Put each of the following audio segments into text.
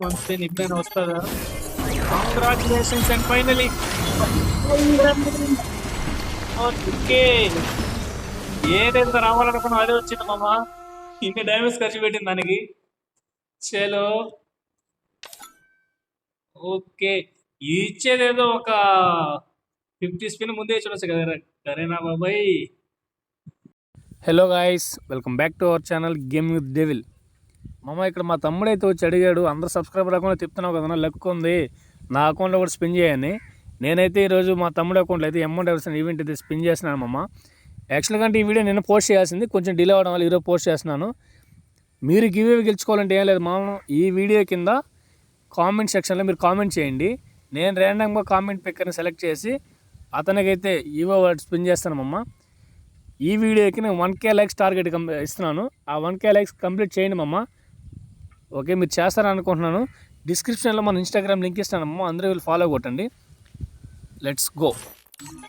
One spin ఇప్పుడైనా వస్తుందా? Congratulations and finally okay ఏదైతే రావాలనుకున్నా అదే వచ్చింది మామ. ఇన్ని డ్యామేజ్ ఖర్చు పెట్టింది దానికి. చలో. ఓకే ఇచ్చేదేదో ఒక ఫిఫ్టీ స్పిన్ ముందే చూడొచ్చు కదా కరేనా బాబాయ్. Hello guys welcome back to our channel game with devil మామ ఇక్కడ మా తమ్ముడు అయితే వచ్చి అడిగాడు అందరు సబ్స్క్రైబర్ అకౌంట్లో చెప్తున్నావు కదా లెక్క ఉంది నా అకౌంట్లో కూడా స్పిన్ చేయని నేనైతే ఈరోజు మా తమ్ముడు అకౌంట్లో అయితే అమౌంట్ ఎవరిసిన ఈవెంట్ అయితే స్పిన్ చేస్తున్నాను మామ. యాక్చువల్గా అంటే ఈ వీడియో నేను పోస్ట్ చేయాల్సింది కొంచెం డిలే అవడం వల్ల ఈరోజు పోస్ట్ చేస్తున్నాను. మీరు గివేవి గెలుచుకోవాలంటే ఏం లేదు మామ ఈ వీడియో కింద కామెంట్ సెక్షన్లో మీరు కామెంట్ చేయండి. నేను ర్యాండమ్గా కామెంట్ పిక్కర్ని సెలెక్ట్ చేసి అతనికైతే ఈవో స్పిన్ చేస్తానమ్మా ఈ వీడియోకి నేను వన్ కే లైక్స్ టార్గెట్ ఇస్తున్నాను. ఆ వన్ కే లైక్స్ కంప్లీట్ చేయండి మమ్మ ఓకే మీరు చేస్తారని అనుకుంటున్నాను డిస్క్రిప్షన్లో మన ఇన్స్టాగ్రామ్ లింక్ ఇస్తానమ్మా అందరూ వీళ్ళు ఫాలో కొట్టండి. Let's go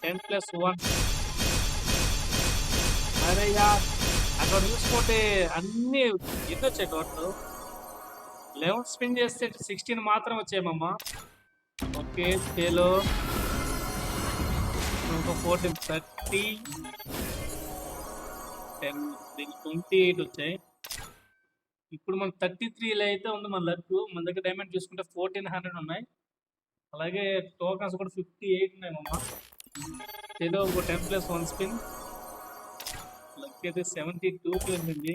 ten plus one. అరే అక్కడ చూసుకుంటే అన్నీ ఎన్ని వచ్చాయి టోటల్? లెవెన్ స్పిన్ చేస్తే సిక్స్టీన్ మాత్రం వచ్చాయమ్మా ఓకే చేలో ఇంకో fourteen thirty ten twenty eight వచ్చాయి. ఇప్పుడు మన థర్టీ త్రీలో అయితే ఉంది మన లక్ మన దగ్గర డైమండ్ చూసుకుంటే ఫోర్టీన్ హండ్రెడ్ ఉన్నాయి. అలాగే టోకన్స్ కూడా ఫిఫ్టీ ఎయిట్ ఉన్నాయి మమ్మ ఏదో ఒక ten plus one spin luck అయితే సెవెంటీ టూకి వెళ్ళింది.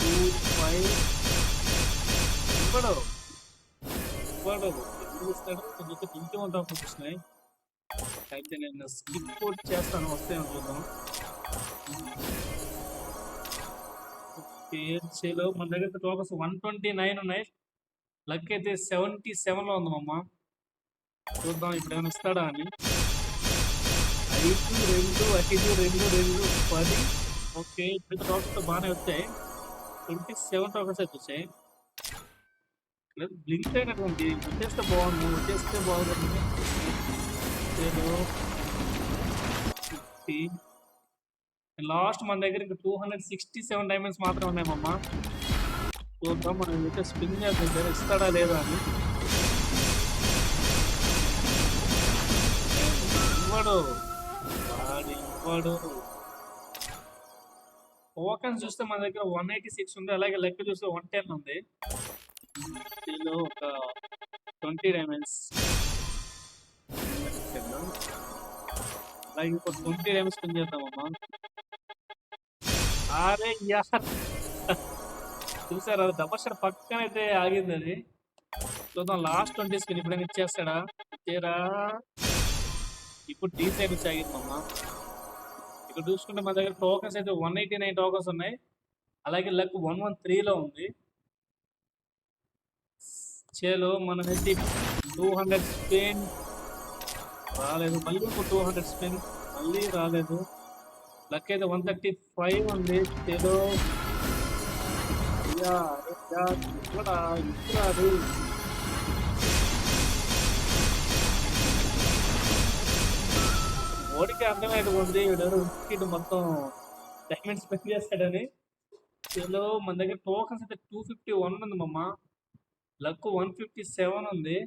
టూ ఫైవ్ ఇవ్వడు. ఇవ్వడు. ఎందుకు ఇస్తాడు? కొంచెం ట్వంటీ ఉంటాం వచ్చినాయి అయితే నేను స్కిప్ కోట్ చేస్తాను. వస్తే చూద్దాం? పేర్చేలో మన దగ్గర టోకన్స్ వన్ ట్వంటీ నైన్ ఉన్నాయి. లక్ అయితే సెవెంటీ సెవెన్లో ఉంది మమ్మ చూద్దాం ఇప్పుడు ఏమైనా ఇస్తాడా అని. ఐదు రెండు ఐదు రెండు రెండు పది. ఓకే ఇప్పుడు టోకన్స్ బాగానే వచ్చాయి. ట్వంటీ సెవెన్ టోకన్స్ అయితే వచ్చాయి. బ్లింక్ అయినటువంటి వచ్చేస్తే బాగుంది వచ్చేస్తే బాగుంది ఫిఫ్టీ. లాస్ట్ మన దగ్గర ఇంకా two hundred sixty seven diamonds మాత్రం ఉన్నాయి చూద్దాం మనం అయితే స్పిన్ చేద్దాం ఇస్తాడా లేదా అని. ఇవ్వడు. వాడు ఇవ్వడు. టోకన్స్ చూస్తే మన దగ్గర వన్ ఎయిటీ సిక్స్ ఉంది అలాగే లెక్క చూస్తే వన్ టెన్ ఉంది. దీనిలో ఒక ట్వంటీ డైమండ్స్ అలాగే ఇంకో ట్వంటీ డైమండ్స్ స్పిన్ చేద్దామమ్మా అరే యార్ చూసారా దబర్షర్ పక్కన అయితే ఆగింది అది. చూద్దాం లాస్ట్ ట్వంటీ స్కిన్ ఇప్పుడైనా ఇచ్చేస్తాడా ఇచ్చేరా ఇప్పుడు డీ సైడ్ వచ్చి ఆగింది అమ్మ ఇక్కడ చూసుకుంటే మన దగ్గర టోకన్స్ అయితే వన్ ఎయిటీ నైన్ టోకన్స్ ఉన్నాయి. అలాగే లక్ వన్ వన్ త్రీలో ఉంది. చేలో మనమైతే టూ హండ్రెడ్ స్పెన్ రాలేదు. మళ్ళీ ఇంకో టూ హండ్రెడ్ స్పెన్ మళ్ళీ రాలేదు. లక్ అయితే వన్ థర్టీ ఫైవ్ ఉంది ఏదో అయ్యా అయ్యా ఇక్కడ ఓడికి ఉంది వీడు మొత్తం డైమండ్ స్పెండ్ చేస్తాడని. ఇందులో మన దగ్గర టోకన్స్ అయితే టూ ఫిఫ్టీ వన్ ఉంది మమ్మ లక్ వన్ ఫిఫ్టీ సెవెన్ ఉంది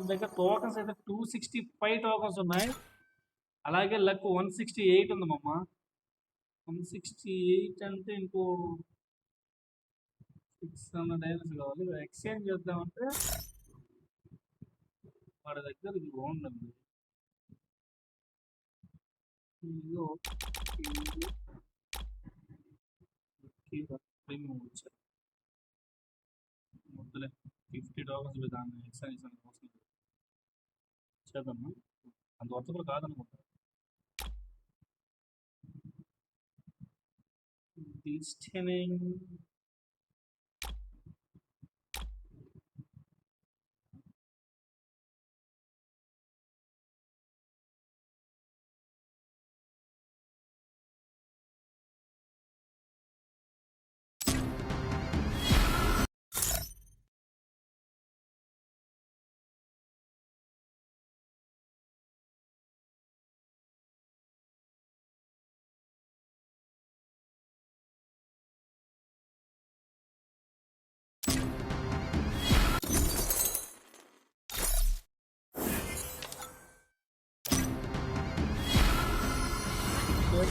మన దగ్గర టోకన్స్ అయితే టూ సిక్స్టీ ఫైవ్ టోకన్స్ ఉన్నాయి. అలాగే లక్ వన్ సిక్స్టీ ఎయిట్ ఉంది మమ్మ వన్ సిక్స్టీ ఎయిట్ అంటే ఇంకో సిక్స్ హండ్రెడ్ డైవర్స్ కావాలి. ఎక్స్చేంజ్ చేద్దామంటే వాడి దగ్గర ఇది బాగుండండి ప్రీమియం ముద్దులే ఫిఫ్టీ డాలర్స్ దాన్ని ఎక్స్చేంజ్ కోసం చేద్దామా అంత వర్తకులు కాదనుకుంటా Listening.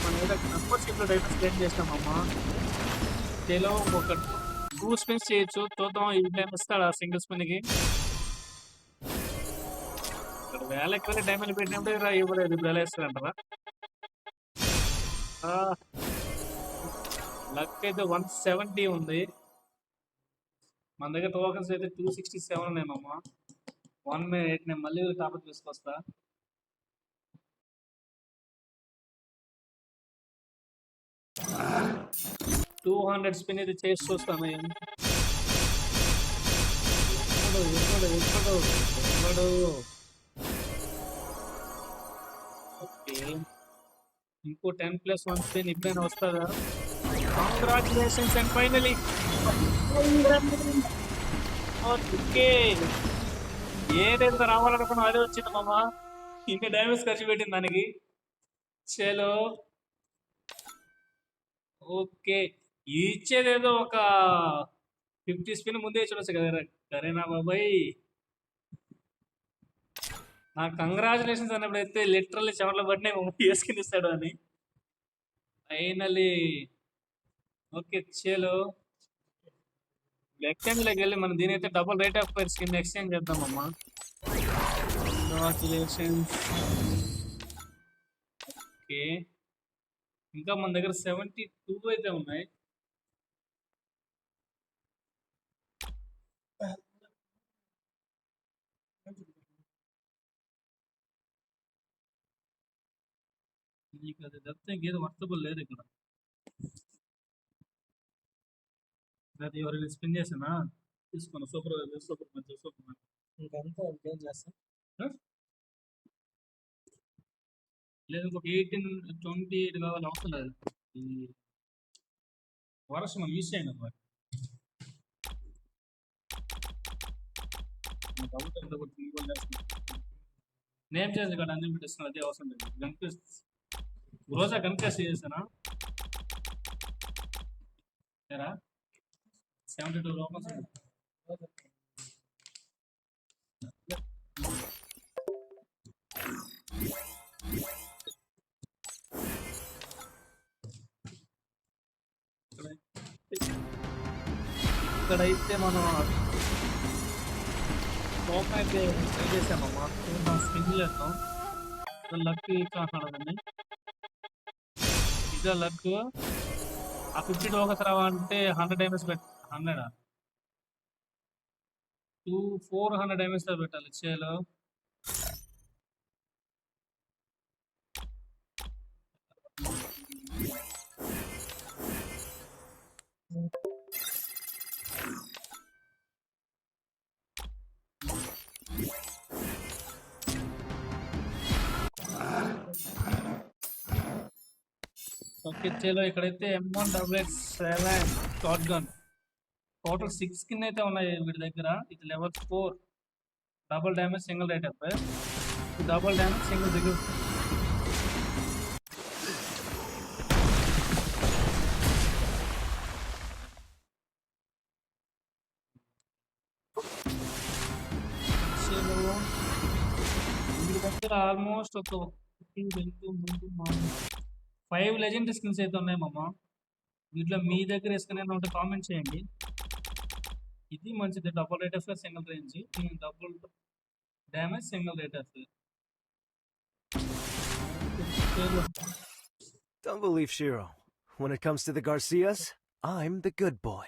మనం ఏదైతే మెంబర్షిప్లో డైమండ్స్ చేస్తామమ్మా. డేలో ఒక టూ స్పిన్స్ చేయొచ్చు. చూద్దాం ఈ టైం ఇస్తాడా సింగిల్ స్పిన్కి ఇక్కడ వేల ఎక్కువ డైమండ్ పెట్టినప్పుడు ఇలా ఇవ్వలేదు ఇప్పుడు ఎలా ఇస్తారంటారా లక్ అయితే వన్ సెవెంటీ ఉంది. మన దగ్గర టోకన్స్ అయితే టూ సిక్స్టీ సెవెన్ ఉన్నాయమ్మా. వన్ మినిట్ నేను మళ్ళీ టాపిక్ తీసుకొస్తా. టూ హండ్రెడ్ స్పిన్ అయితే చేసి చూస్తాను ఓకే. ఇంకో టెన్ ప్లస్ వన్ స్పిన్ ఇప్పుడైనా వస్తుందా? Congratulations and finally okay. ఏదైతే రావాలనుకున్నా అదే వచ్చింది మామ. ఇన్ని డ్యామేజ్ ఖర్చు పెట్టింది దానికి. చలో. ఓకే. ఇచ్చేదేదో ఒక ఫిఫ్టీ స్పిన్ ముందే చూడొచ్చు కదా కరేనా బాబాయ్. నా కంగ్రాచులేషన్స్ అన్నప్పుడైతే లిటరల్లీ చెమటలు పడినాయి వేసుకుని ఇస్తాడు అని. ఫైనలీ. ఓకే చలో ఎక్స్చేంజ్లోకి వెళ్ళి మనం దీని అయితే డబుల్ రేట్ ఆఫ్ పైర్స్ కింద ఎక్స్చేంజ్ చేద్దామమ్మా. కంగ్రాచులేషన్స్. ఓకే. ఇంకా మన దగ్గర సెవెంటీ టూ అయితే ఉన్నాయి. నీకు అది తప్పితే ఇంకేదో వర్తబుల్ లేదు ఇక్కడ. అది ఎవరైనా స్పిన్ చేసానా తీసుకున్నా సూపర్ సూపర్ మంచి సూపర్ మంచి. ఇంకంతా ఏం చేస్తాం? లేదు ఒక ఎయిటీన్ ట్వంటీ ఎయిట్ కావాలి అవసరం లేదు. ఈ మిస్ మనం యూస్ చేయండి నేమ్ చేంజ్ కాదు అన్ని పెట్టేస్తాను అదే అవసరం లేదు. గన్క్వెస్ రోజా గన్క్వెస్ట్ చేసానా సెవెంటీ టూ రూపీస్ ఇక్కడైతే మనం టోకెన్ అయితే ట్రై చేసామమ్మా మనం స్పిన్ చేస్తాం లక్ కాకూడదండి ఇదే లక్ ఆ ఫిఫ్టీ టోకన్స్ రావాలంటే హండ్రెడ్ డైమెన్స్ పెట్ హండ్రెడా టూ ఫోర్ హండ్రెడ్ డైమెన్స్ పెట్టాలి. చేలో. ఓకే ఇక్కడైతే M one double X seven shotgun total six కింద అయితే ఉన్నాయి వీటి దగ్గర. ఇది level four double damage single right up double damage single దిగు వీడి దగ్గర ఆల్మోస్ట్ ఒక ఫైవ్ లెజెండ్ స్కిన్స్ అయితే ఉన్నాయి మామ వీటిలో మీ దగ్గర స్కిన్ అయినా ఉంటే కామెంట్ చేయండి ఇది మంచిది double rate of single range double damage single rate of Don't believe Shiro. When it comes to the Garcias, I'm the good boy.